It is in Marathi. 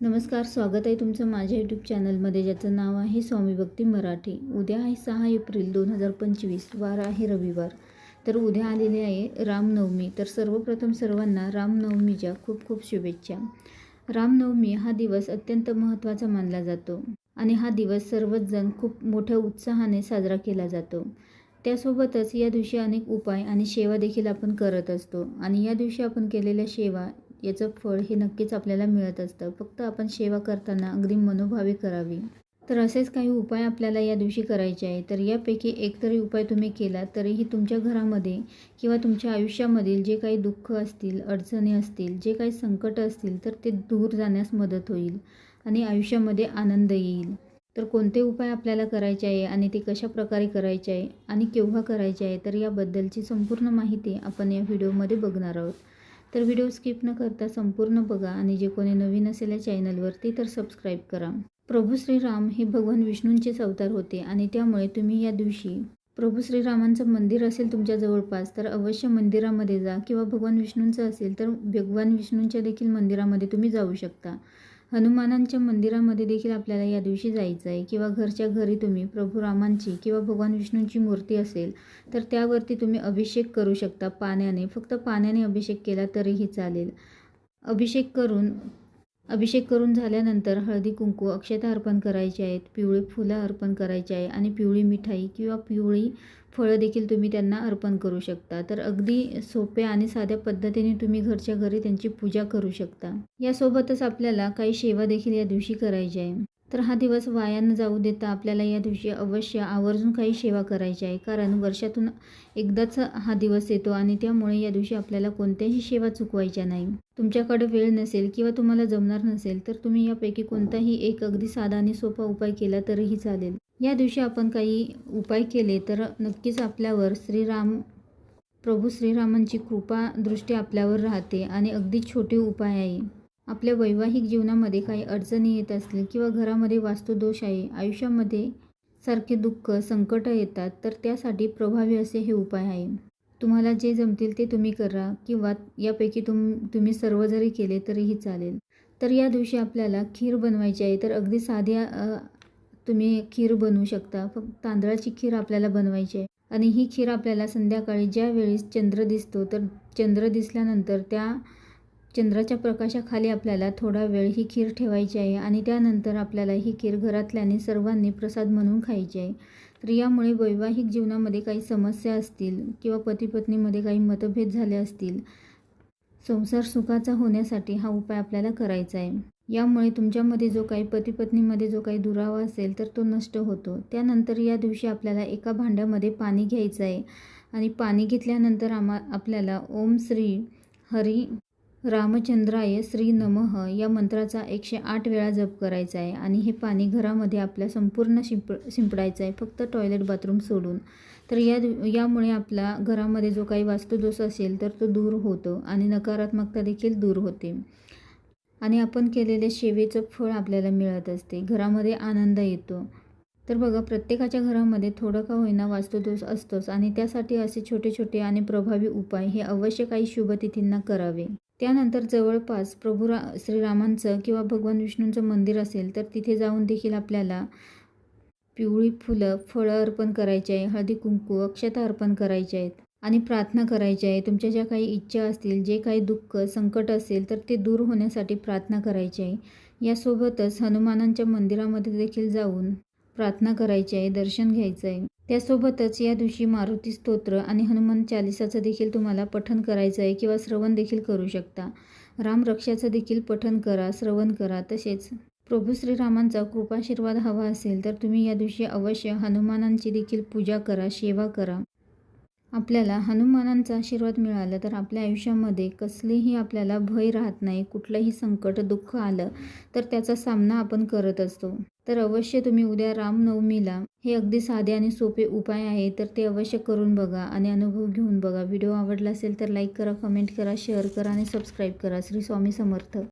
नमस्कार स्वागत आहे तुमचं माझ्या यूट्यूब चॅनलमध्ये ज्याचं नाव आहे स्वामी भक्ती मराठी. उद्या आहे सहा एप्रिल दोन हजार पंचवीस वार आहे रविवार. तर उद्या आलेले आहे रामनवमी. तर सर्वप्रथम सर्वांना रामनवमीच्या खूप खूप शुभेच्छा. रामनवमी हा दिवस अत्यंत महत्त्वाचा मानला जातो आणि हा दिवस सर्वच जण खूप मोठ्या उत्साहाने साजरा केला जातो. त्यासोबतच या दिवशी अनेक उपाय आणि सेवा देखील आपण करत असतो आणि या दिवशी आपण केलेल्या सेवा याचं फळ हे नक्कीच आपल्याला मिळत असतं. फक्त आपण सेवा करताना अगदी मनोभावे करावी. तर असेच काही उपाय आपल्याला या दिवशी करायचे आहे तर यापैकी एक तरी उपाय तुम्ही केला तरीही तुमच्या घरामध्ये किंवा तुमच्या आयुष्यामधील जे काही दुःख असतील अडचणी असतील जे काही संकट असतील तर ते दूर जाण्यास मदत होईल आणि आयुष्यामध्ये आनंद येईल. तर कोणते उपाय आपल्याला करायचे आहे आणि ते कशा प्रकारे करायचे आहे आणि केव्हा करायचे आहे तर याबद्दलची संपूर्ण माहिती आपण या व्हिडिओमध्ये बघणार आहोत. तर व्हिडिओ स्किप न करता संपूर्ण बघा आणि जे कोणी नवीन असेल या चॅनलवरती तर सबस्क्राईब करा. प्रभू श्रीराम हे भगवान विष्णूंचेच अवतार होते आणि त्यामुळे तुम्ही या दिवशी प्रभू श्रीरामांचं मंदिर असेल तुमच्या जवळपास तर अवश्य मंदिरामध्ये जा किंवा भगवान विष्णूंचं असेल तर भगवान विष्णूंच्या देखील मंदिरामध्ये तुम्ही जाऊ शकता. हनुमानांच्या मंदिरामध्ये देखील आपल्याला या दिवशी जायचं आहे. किंवा घरच्या घरी तुम्ही प्रभू रामांची किंवा भगवान विष्णूंची मूर्ती असेल तर त्यावरती तुम्ही अभिषेक करू शकता पाण्याने. फक्त पाण्याने अभिषेक केला तरीही चालेल. अभिषेक करून अभिषेक करून झाल्यानंतर हळदी कुंकू अक्षता अर्पण करायचे आहेत पिवळी फुलं अर्पण करायची आहे आणि पिवळी मिठाई किंवा पिवळी फळं देखील तुम्ही त्यांना अर्पण करू शकता. तर अगदी सोप्या आणि साध्या पद्धतीने तुम्ही घरच्या घरी त्यांची पूजा करू शकता. यासोबतच आपल्याला काही सेवा देखील या दिवशी करायची आहे. तर हा दिवस वाया न जाऊ देता आपल्याला या दिवशी अवश्य आवर्जून काही सेवा करायची आहे. कारण वर्षातून एकदाच हा दिवस येतो आणि त्यामुळे या दिवशी आपल्याला कोणत्याही सेवा चुकवायच्या नाही. तुमच्याकडे वेळ नसेल किंवा तुम्हाला जमणार नसेल तर तुम्ही यापैकी कोणताही एक अगदी साधा आणि सोपा उपाय केला तरीही चालेल. या दिवशी आपण काही उपाय केले तर नक्कीच आपल्यावर श्रीराम प्रभू श्रीरामांची कृपा दृष्टी आपल्यावर राहते आणि अगदी छोटे उपाय आहे. आपल्या वैवाहिक जीवनामध्ये काही अडचणी येत असतील किंवा घरामध्ये वास्तुदोष आहे आयुष्यामध्ये सारखे दुःख संकट येतात तर त्यासाठी प्रभावी असे हे उपाय आहे. तुम्हाला जे जमतील ते तुम्ही करा किंवा यापैकी तुम तुम्ही सर्व जरी केले तरीही चालेल. तर या दिवशी आपल्याला खीर बनवायची आहे तर अगदी साध्या तुम्ही खीर बनवू शकता. फक्त तांदळाची खीर आपल्याला बनवायची आहे. आणि ही खीर आपल्याला संध्याकाळी ज्या वेळेस चंद्र दिसतो तर चंद्र दिसल्यानंतर त्या चंद्राच्या प्रकाशाखाली आपल्याला थोडा वेळ ही खीर ठेवायची आहे आणि त्यानंतर आपल्याला ही खीर घरातल्याने सर्वांनी प्रसाद म्हणून खायची आहे. तर यामुळे वैवाहिक जीवनामध्ये काही समस्या असतील किंवा पती पत्नीमध्ये काही मतभेद झाले असतील संसार सुखाचा होण्यासाठी हा उपाय आपल्याला करायचा आहे. यामुळे तुमच्यामध्ये जो काही पती पत्नीमध्ये जो काही दुरावा असेल तर तो नष्ट होतो. त्यानंतर या दिवशी आपल्याला एका भांड्यामध्ये पाणी घ्यायचं आहे आणि पाणी घेतल्यानंतर आम्हा आपल्याला ओम श्री हरी रामचंद्राय श्री नमः या मंत्राचा एकशे आठ वेळा जप करायचा आहे आणि हे पाणी घरामध्ये आपल्या संपूर्ण शिंप शिंपडायचं आहे. फक्त टॉयलेट बाथरूम सोडून. तर या यामुळे आपला घरामध्ये जो काही वास्तुदोष असेल तर तो दूर होतो आणि नकारात्मकता देखील दूर होते. आणि आपण केलेल्या शेवेचं फळ आपल्याला मिळत असते. घरामध्ये आनंद येतो. तर बघा प्रत्येकाच्या घरामध्ये थोडं का होईना वास्तुदोष असतोच आणि त्यासाठी असे छोटे छोटे आणि प्रभावी उपाय हे अवश्य काही शुभतिथींना करावे. त्यानंतर जवळपास प्रभू रा श्रीरामांचं किंवा भगवान विष्णूंचं मंदिर असेल तर तिथे जाऊन देखील आपल्याला पिवळी फुलं फळं अर्पण करायची आहे हळदी कुंकू अक्षता अर्पण करायचे आहेत आणि प्रार्थना करायची आहे. तुमच्या ज्या काही इच्छा असतील जे काही दुःख संकट असेल तर ते दूर होण्यासाठी प्रार्थना करायची आहे. यासोबतच हनुमानांच्या मंदिरामध्ये देखील जाऊन प्रार्थना करायची आहे दर्शन घ्यायचं आहे. त्यासोबतच या दिवशी मारुती स्तोत्र आणि हनुमान चालिसाचं देखील तुम्हाला पठन करायचं आहे किंवा श्रवण देखील करू शकता. रामरक्षाचं देखील पठन करा श्रवण करा. तसेच प्रभू श्रीरामांचा कृपाशीर्वाद हवा असेल तर तुम्ही या दिवशी अवश्य हनुमानांची देखील पूजा करा सेवा करा. आपल्याला हनुमानांचा आशीर्वाद मिळाला तर आपल्या आयुष्यामध्ये कसलेही आपल्याला भय राहत नाही कुठलंही संकट दुःख आलं तर त्याचा सामना आपण करत असतो. तर अवश्य तुम्ही उद्या रामनवमीला हे अगदी साधे आणि सोपे उपाय आहे तर ते अवश्य करून बघा आणि अनुभव घेऊन बघा. व्हिडिओ आवडला असेल तर लाईक करा कमेंट करा शेअर करा आणि सबस्क्राईब करा. श्री स्वामी समर्थ.